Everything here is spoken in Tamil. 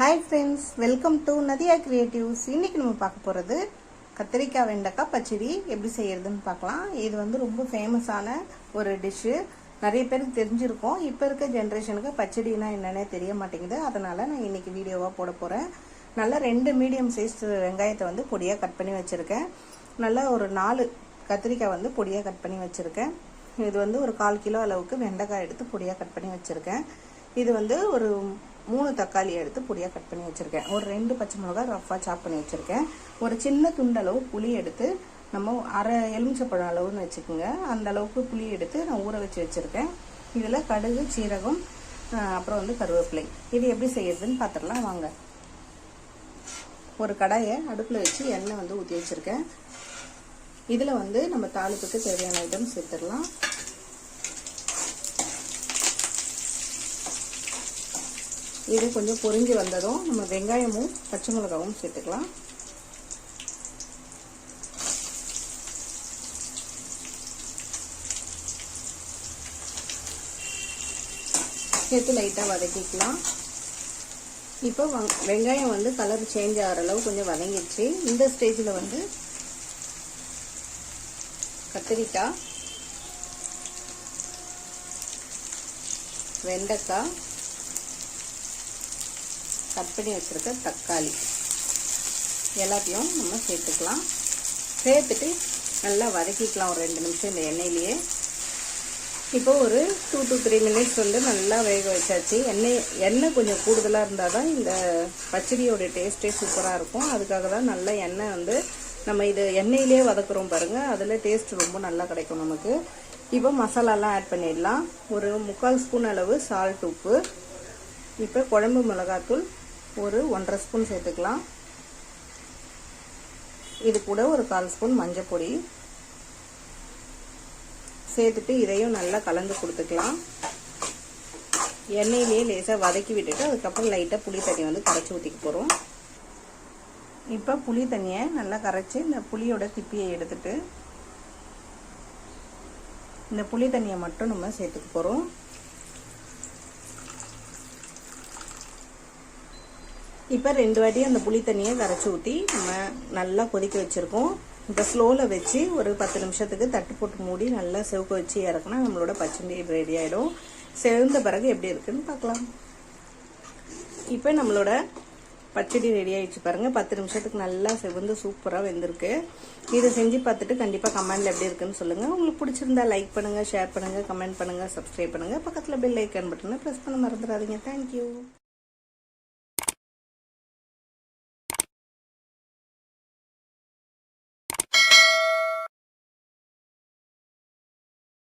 Hi friends welcome to Nadiya creatives இன்னைக்கு நம்ம பார்க்க போகிறது கத்திரிக்காய் வெண்டைக்காய் பச்சடி. எப்படி செய்கிறதுன்னு பார்க்கலாம். இது வந்து ரொம்ப ஃபேமஸான ஒரு டிஷ்ஷு நிறைய பேருக்கு தெரிஞ்சிருக்கோம். இப்போ இருக்க ஜென்ரேஷனுக்கு பச்சடினா என்னன்னே தெரிய மாட்டேங்குது. அதனால் நான் இன்னைக்கு வீடியோவாக போட போகிறேன் நல்லா ரெண்டு மீடியம் சைஸ் வெங்காயத்தை வந்து பொடியாக கட் பண்ணி வச்சுருக்கேன். நல்லா ஒரு நாலு கத்திரிக்காய் வந்து பொடியாக கட் பண்ணி வச்சுருக்கேன். இது வந்து ஒரு கால் கிலோ அளவுக்கு வெண்டைக்காய் எடுத்து பொடியாக கட் பண்ணி வச்சுருக்கேன். இது வந்து ஒரு மூணு தக்காளி எடுத்து பொடியாக கட் பண்ணி வச்சுருக்கேன். ஒரு ரெண்டு பச்சை மிளகா ரஃபாக சாப் பண்ணி வச்சுருக்கேன். ஒரு சின்ன துண்டளவு புளி எடுத்து நம்ம அரை எலுமிச்சப்பழம் அளவுன்னு வச்சுக்கோங்க. அந்த அளவுக்கு புளி எடுத்து நான் ஊற வச்சு வச்சுருக்கேன். இதில் கடுகு சீரகம் அப்புறம் வந்து கருவேப்பிலை. இது எப்படி செய்யறதுன்னு பார்த்துடலாம் வாங்க. ஒரு கடாயை அடுப்பில் வச்சு எண்ணெய் வந்து ஊற்றி வச்சுருக்கேன். இதில் வந்து நம்ம தாளிப்புக்கு தேவையான ஐட்டம் சேர்த்துடலாம். இது கொஞ்சம் பொறிஞ்சி வந்ததும் நம்ம வெங்காயமும் பச்சை மிளகாவும் சேர்த்துக்கலாம். சேர்த்து லைட்டாக வதக்கிக்கலாம். இப்போ வெங்காயம் வந்து கலர் சேஞ்ச் ஆகிற அளவு கொஞ்சம் வதங்கிடுச்சு. இந்த ஸ்டேஜில் வந்து கத்திரிக்காய் வெண்டைக்காய் கட் பண்ணி வச்சுருக்க தக்காளி. எல்லாத்தையும் நம்ம சேர்த்துக்கலாம். சேர்த்துட்டு நல்லா வதக்கிக்கலாம் ஒரு ரெண்டு நிமிஷம் இந்த எண்ணெயிலேயே. இப்போ ஒரு டூ டு த்ரீ மினிட்ஸ் வந்து நல்லா வேக வச்சாச்சு. எண்ணெய் எண்ணெய் கொஞ்சம் கூடுதலாக இருந்தால் தான் இந்த பச்சடியோட டேஸ்ட்டே சூப்பராக இருக்கும். அதுக்காக தான் நல்ல எண்ணெய் வந்து நம்ம இது எண்ணெயிலே வதக்குறோம் பாருங்கள் அதில் டேஸ்ட் ரொம்ப நல்லா கிடைக்கும் நமக்கு. இப்போ மசாலாலாம் ஆட் பண்ணிடலாம். ஒரு முக்கால் ஸ்பூன் அளவு சால்ட் உப்பு. இப்போ குழம்பு மிளகாத்தூள். ஒரு ஒன்றரை ஸ்பூன் சேர்த்துக்கலாம். இது கூட ஒரு கால் ஸ்பூன் மஞ்சப்பொடி சேர்த்துட்டு இதையும் நல்லா கலந்து கொடுத்துக்கலாம். எண்ணெயிலேயே லேசாக வதக்கி விட்டுட்டு அதுக்கப்புறம் லைட்டாக புளி தண்ணி வந்து கரைச்சி ஊற்றிக்க போகிறோம் இப்போ புளி தண்ணியை நல்லா கரைச்சி இந்த புளியோட திப்பியை எடுத்துட்டு இந்த புளி தண்ணியை மட்டும் நம்ம சேர்த்துக்க போகிறோம் இப்போ ரெண்டு வாட்டி அந்த புளி தண்ணியை கரைச்சி ஊற்றி நம்ம நல்லா கொதிக்க வச்சுருக்கோம். இப்போ ஸ்லோவில் வச்சு ஒரு பத்து நிமிஷத்துக்கு தட்டு போட்டு மூடி நல்லா செவக்க வச்சு இறக்குனா நம்மளோட பச்சடி ரெடி ஆகிடும் செவந்த பிறகு எப்படி இருக்குன்னு பார்க்கலாம். இப்போ நம்மளோட பச்சடி ரெடி ஆயிடுச்சு பாருங்கள் பத்து நிமிஷத்துக்கு நல்லா செவந்து சூப்பராக வெந்திருக்கு. இதை செஞ்சு பார்த்துட்டு கண்டிப்பாக கமெண்டில் எப்படி இருக்குன்னு சொல்லுங்கள் உங்களுக்கு பிடிச்சிருந்தா லைக் பண்ணுங்கள் ஷேர் பண்ணுங்கள் கமெண்ட் பண்ணுங்கள் சப்ஸ்கிரைப் பண்ணுங்கள் பக்கத்தில் பெல் ஐக்கன் பட்டனை ப்ரெஸ் பண்ண மறந்துடாதீங்க. தேங்க்யூ